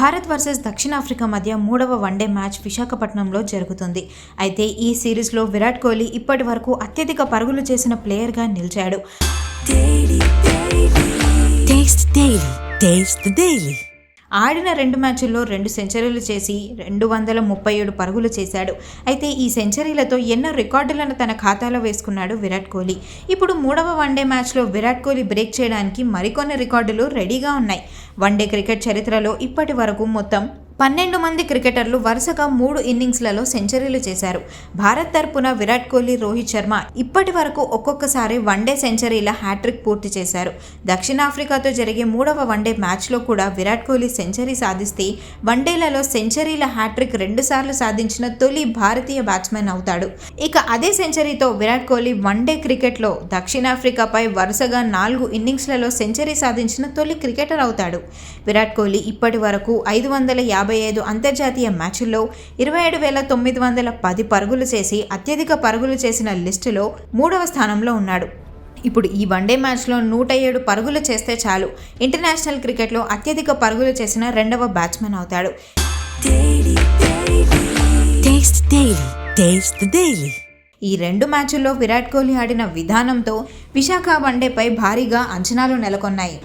Bharat versus దక్షిణాఫ్రికా మధ్య మూడవ వన్డే మ్యాచ్ విశాఖపట్నంలో జరుగుతుంది. అయితే ఈ సిరీస్లో విరాట్ కోహ్లీ ఇప్పటి వరకు అత్యధిక పరుగులు చేసిన ప్లేయర్గా నిలిచాడు. ఆడిన రెండు మ్యాచ్ల్లో రెండు సెంచరీలు చేసి రెండు వందల ముప్పై ఏడు పరుగులు చేశాడు. అయితే ఈ సెంచరీలతో ఎన్నో రికార్డులను తన ఖాతాలో వేసుకున్నాడు విరాట్ కోహ్లీ. ఇప్పుడు మూడవ వన్డే మ్యాచ్లో విరాట్ కోహ్లీ బ్రేక్ చేయడానికి మరికొన్ని రికార్డులు రెడీగా ఉన్నాయి. వన్డే క్రికెట్ చరిత్రలో ఇప్పటి వరకు మొత్తం పన్నెండు మంది క్రికెటర్లు వరుసగా మూడు ఇన్నింగ్స్లలో సెంచరీలు చేశారు. భారత్ తరపున విరాట్ కోహ్లీ రోహిత్ శర్మ ఇప్పటి వరకు ఒక్కొక్కసారి వన్డే సెంచరీల హ్యాట్రిక్ పూర్తి చేశారు. దక్షిణాఫ్రికాతో జరిగే మూడవ వన్డే మ్యాచ్లో కూడా విరాట్ కోహ్లీ సెంచరీ సాధిస్తే వన్డేలలో సెంచరీల హ్యాట్రిక్ రెండుసార్లు సాధించిన తొలి భారతీయ బ్యాట్స్మెన్ అవుతాడు. ఇక అదే సెంచరీతో విరాట్ కోహ్లీ వన్డే క్రికెట్లో దక్షిణాఫ్రికాపై వరుసగా నాలుగు ఇన్నింగ్స్లలో సెంచరీ సాధించిన తొలి క్రికెటర్ అవుతాడు. విరాట్ కోహ్లీ ఇప్పటి వరకు ఐదు వందల యాభై ఐదు అంతర్జాతీయ మ్యాచుల్లో ఇరవై ఏడు వేల తొమ్మిది వందల పది పరుగులు చేసి అత్యధిక పరుగులు చేసిన లిస్టులో మూడవ స్థానంలో ఉన్నాడు. ఇప్పుడు ఈ వన్డే మ్యాచ్లో నూట ఏడు పరుగులు చేస్తే చాలు. ఇంటర్నేషనల్ క్రికెట్లో అత్యధిక పరుగులు చేసిన రెండవ బ్యాట్స్మెన్ అవుతాడు. ఈ రెండు మ్యాచుల్లో విరాట్ కోహ్లీ ఆడిన విధానంతో విశాఖ వన్డేపై భారీగా అంచనాలు నెలకొన్నాయి.